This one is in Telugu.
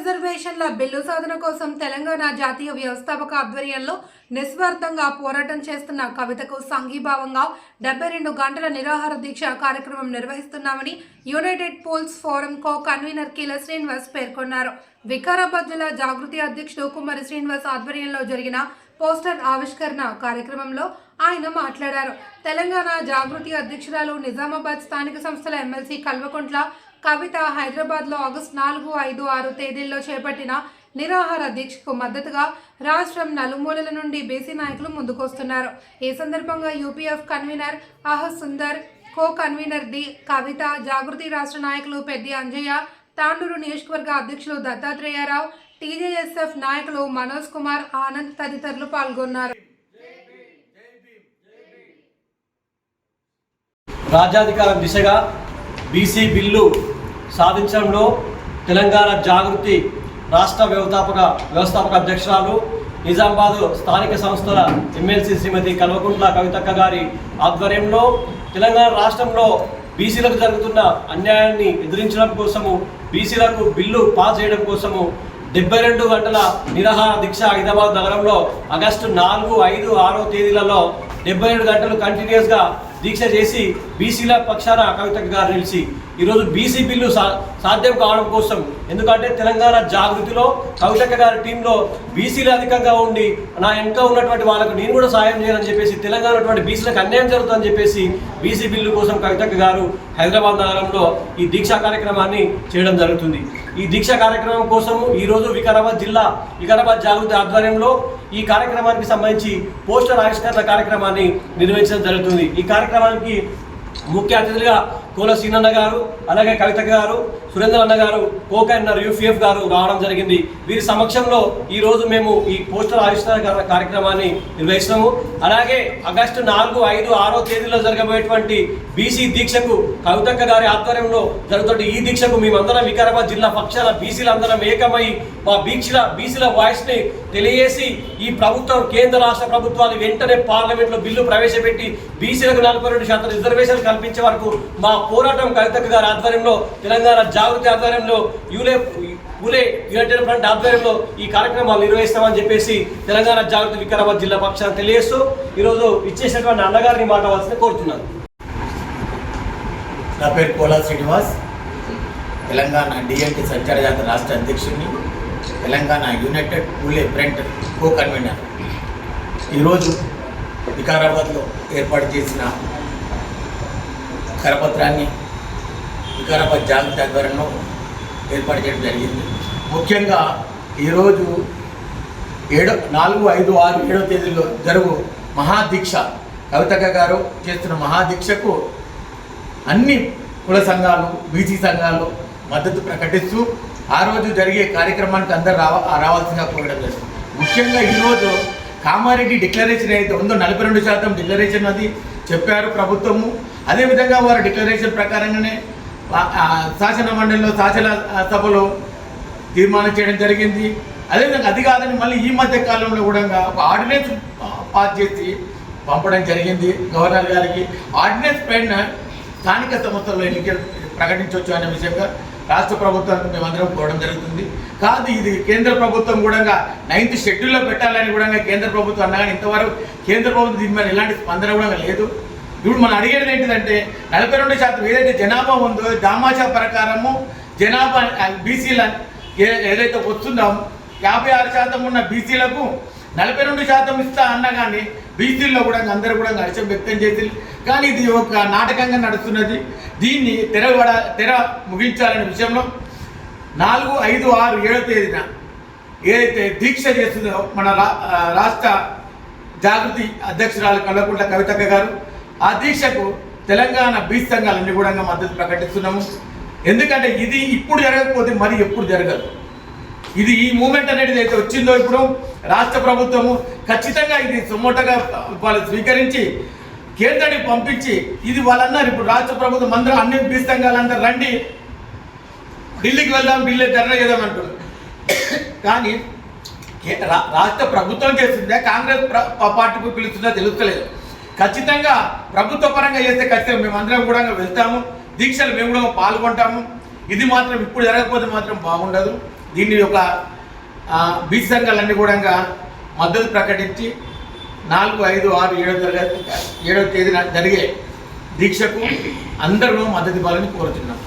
రిజర్వేషన్ల బిల్లు సాధన కోసం తెలంగాణ జాతీయ వ్యవస్థాపక ఆధ్వర్యంలో నిస్వార్థంగా పోరాటం చేస్తున్న కవితకు సంఘీభావంగా డెబ్బై రెండు గంటల నిరాహార దీక్ష కార్యక్రమం నిర్వహిస్తున్నామని united Phules forum co convener Kila Srinivas పేర్కొన్నారు. వికారాబాద్ జిల్లా జాగృతి అధ్యక్షుడు కుమారి శ్రీనివాస్ ఆధ్వర్యంలో జరిగిన పోస్టర్ ఆవిష్కరణ కార్యక్రమంలో ఆయన మాట్లాడారు. తెలంగాణ జాగృతి అధ్యక్షురాలు నిజామాబాద్ స్థానిక సంస్థల ఎమ్మెల్సీ కల్వకుంట్ల కవిత హైదరాబాద్లో ఆగస్టు నాలుగు ఐదు ఆరు తేదీల్లో చేపట్టిన నిరాహార దీక్షకు మద్దతుగా రాష్ట్రం నలుమూలల నుండి బీసీ నాయకులు ముందుకొస్తున్నారు. ఈ సందర్భంగా యూపీఎఫ్ కన్వీనర్ అహ Sundar co convener D Kavitha Jagruthi రాష్ట్ర నాయకులు పెద్ది అంజయ్య తాండూరు నియోజకవర్గ అధ్యక్షులు దత్తాత్రేయరావు టీజేఎస్ఎఫ్ నాయకులు మనోజ్ కుమార్ ఆనంద్ తదితరులు పాల్గొన్నారు. రాజ్యాధికారం దిశగా బీసీ బిల్లు సాధించడంలో తెలంగాణ జాగృతి రాష్ట్ర వ్యవస్థాపక వ్యవస్థాపక అధ్యక్షురాలు నిజామాబాద్ స్థానిక సంస్థల ఎమ్మెల్సీ శ్రీమతి కల్వకుంట్ల కవితక్క గారి ఆధ్వర్యంలో తెలంగాణ రాష్ట్రంలో బీసీలకు జరుగుతున్న అన్యాయాన్ని ఎదిరించడం కోసము బీసీలకు బిల్లు పాస్ చేయడం కోసము డెబ్బై రెండు గంటల నిరాహార దీక్ష హైదరాబాద్ నగరంలో ఆగస్టు నాలుగు ఐదు ఆరో తేదీలలో డెబ్బై రెండు గంటలు కంటిన్యూస్గా దీక్ష చేసి బీసీల పక్షాన కవితక్క గారు నిలిచి ఈరోజు బీసీ బిల్లు సా సాధ్యం కావడం కోసం ఎందుకంటే తెలంగాణ జాగృతిలో కవితక్క గారి టీంలో బీసీలు అధికంగా ఉండి నా వెనుక ఉన్నటువంటి వాళ్ళకు నేను కూడా సాయం చేయాలని చెప్పేసి తెలంగాణ ఉన్నటువంటి బీసీలకు అన్యాయం జరుగుతుందని చెప్పేసి బీసీ బిల్లు కోసం కవితక్క గారు హైదరాబాద్ నగరంలో ఈ దీక్షా కార్యక్రమాన్ని చేయడం జరుగుతుంది. ఈ దీక్షా కార్యక్రమం కోసము ఈరోజు వికారాబాద్ జిల్లా వికారాబాద్ జాగృతి ఆధ్వర్యంలో ఈ కార్యక్రమానికి సంబంధించి పోస్టర్ ఆవిష్కరణ కార్యక్రమాన్ని నిర్వహించడం జరుగుతుంది. ఈ కార్యక్రమానికి ముఖ్య అతిథులుగా కోల సీనన్న గారు అలాగే కవిత గారు సురేంద్ర అన్న గారు కోకన్నర్ యూఫీఎఫ్ గారు రావడం జరిగింది. వీరి సమక్షంలో ఈ రోజు మేము ఈ పోస్టర్ ఆవిష్కరణ కార్యక్రమాన్ని నిర్వహిస్తున్నాము అలాగే ఆగస్టు నాలుగు ఐదు ఆరో తేదీలో జరగబోయేటువంటి బీసీ దీక్షకు కవితక్క గారి ఆధ్వర్యంలో జరుగుతున్న ఈ దీక్షకు మేమందరం వికారాబాద్ జిల్లా పక్షాల బీసీలందరం ఏకమై మా బీక్షల బీసీల వాయిస్ని తెలియజేసి ఈ ప్రభుత్వం కేంద్ర రాష్ట్ర ప్రభుత్వాలు వెంటనే పార్లమెంట్లో బిల్లు ప్రవేశపెట్టి బీసీలకు నలభై రెండు శాతం రిజర్వేషన్ కల్పించే వరకు మా పోరాటం కవితక్క గారి ఆధ్వర్యంలో తెలంగాణ జాగృతి ఆధ్వర్యంలో యూలే ఊలే యునైటెడ్ ఫ్రంట్ ఆధ్వర్యంలో ఈ కార్యక్రమాలు నిర్వహిస్తామని చెప్పేసి తెలంగాణ జాగృతి వికారాబాద్ జిల్లా పక్షాన తెలియజేస్తూ ఈరోజు ఇచ్చేసినటువంటి అన్నగారిని మాట్లాడాల్సింది కోరుతున్నాను. నా పేరు కోలా శ్రీనివాస్. తెలంగాణ డిఎన్టీ సంచార జాతర రాష్ట్ర అధ్యక్షుడిని Telangana united Phule front co convener ఈరోజు వికారాబాద్లో ఏర్పాటు చేసిన కరపత్రాన్ని వికారాబాద్ జాగృతి ఆధ్వర్యంలో ఏర్పాటు చేయడం జరిగింది. ముఖ్యంగా ఈరోజు ఏడో నాలుగు ఐదు ఆరు ఏడో తేదీలో జరుగు మహాదీక్ష. కవితక్క గారు చేస్తున్న మహాదీక్షకు అన్ని కుల సంఘాలు బీసీ సంఘాలు మద్దతు ప్రకటిస్తూ ఆ రోజు జరిగే కార్యక్రమానికి అందరు రావ రావాల్సిందిగా కోరడం జరిగింది. ముఖ్యంగా ఈరోజు కామారెడ్డి డిక్లరేషన్ అయితే ఉందో నలభై రెండు శాతం డిక్లరేషన్ అది చెప్పారు ప్రభుత్వము. అదేవిధంగా వారి డిక్లరేషన్ ప్రకారంగానే శాసన మండలిలో శాసన సభలో తీర్మానం చేయడం జరిగింది. అదేవిధంగా అది కాదని మళ్ళీ ఈ మధ్య కాలంలో కూడా ఒక ఆర్డినెన్స్ పాస్ చేసి పంపడం జరిగింది గవర్నర్ గారికి. ఆర్డినెన్స్ పైన స్థానిక సంస్థల్లో ఎన్నికలు ప్రకటించవచ్చు అనే విషయంగా రాష్ట్ర ప్రభుత్వానికి మేమందరం కోరడం జరుగుతుంది. కాదు ఇది కేంద్ర ప్రభుత్వం కూడా నైన్త్ షెడ్యూల్లో పెట్టాలని కూడా కేంద్ర ప్రభుత్వం అన్నగానే ఇంతవరకు కేంద్ర ప్రభుత్వం దీని మీద ఎలాంటి స్పందన కూడా లేదు. ఇప్పుడు మనం అడిగేది ఏంటిదంటే నలభై రెండు శాతం ఏదైతే జనాభా ఉందో దామాషా ప్రకారము జనాభా బీసీల ఏదైతే వస్తుందో యాభై ఆరు శాతం ఉన్న బీసీలకు నలభై రెండు శాతం ఇస్తా అన్నా కానీ బీసీల్లో కూడా అందరూ కూడా హర్షం వ్యక్తం చేసి కానీ ఇది ఒక నాటకంగా నడుస్తున్నది. దీన్ని తెరవడ తెర ముగించాలనే విషయంలో నాలుగు ఐదు ఆరు ఏడో తేదీన ఏదైతే దీక్ష చేస్తుందో మన రా- రాష్ట్ర జాగృతి అధ్యక్షురాలు కల్లకుంట్ల కవితక్క గారు ఆ దీక్షకు తెలంగాణ బీచ్ సంఘాలన్నీ కూడా మద్దతు ప్రకటిస్తున్నాము. ఎందుకంటే ఇది ఇప్పుడు జరగకపోతే మరి ఎప్పుడు జరగదు. ఇది ఈ మూమెంట్ అనేది అయితే వచ్చిందో ఇప్పుడు రాష్ట్ర ప్రభుత్వము ఖచ్చితంగా ఇది సుమోటగా వాళ్ళు స్వీకరించి కేంద్రానికి పంపించి ఇది వాళ్ళన్నారు ఇప్పుడు రాష్ట్ర ప్రభుత్వం అందరూ అన్ని బీచ్ సంఘాలందరూ రండి. ఢిల్లీకి వెళ్దాం ఢిల్లీ ధర్నా చేద్దాం అంటున్నారు. కానీ రా- రాష్ట్ర ప్రభుత్వం చేస్తుందా కాంగ్రెస్ పార్టీకి ప- పిలుస్తుందా తెలుస్తలేదు. ఖచ్చితంగా ప్రభుత్వ పరంగా చేస్తే ఖచ్చితంగా మేము అందరం కూడా వెళ్తాము. దీక్షలు మేము కూడా పాల్గొంటాము. ఇది మాత్రం ఇప్పుడు జరగకపోతే మాత్రం బాగుండదు. దీన్ని ఒక బీచ్ సంఘాలన్నీ కూడా మద్దతు ప్రకటించి నాలుగు ఐదు ఆరు ఏడవ తరగతి ఏడవ తేదీన జరిగే దీక్షకు అందరూ మద్దతు ఇవ్వాలని కోరుతున్నాం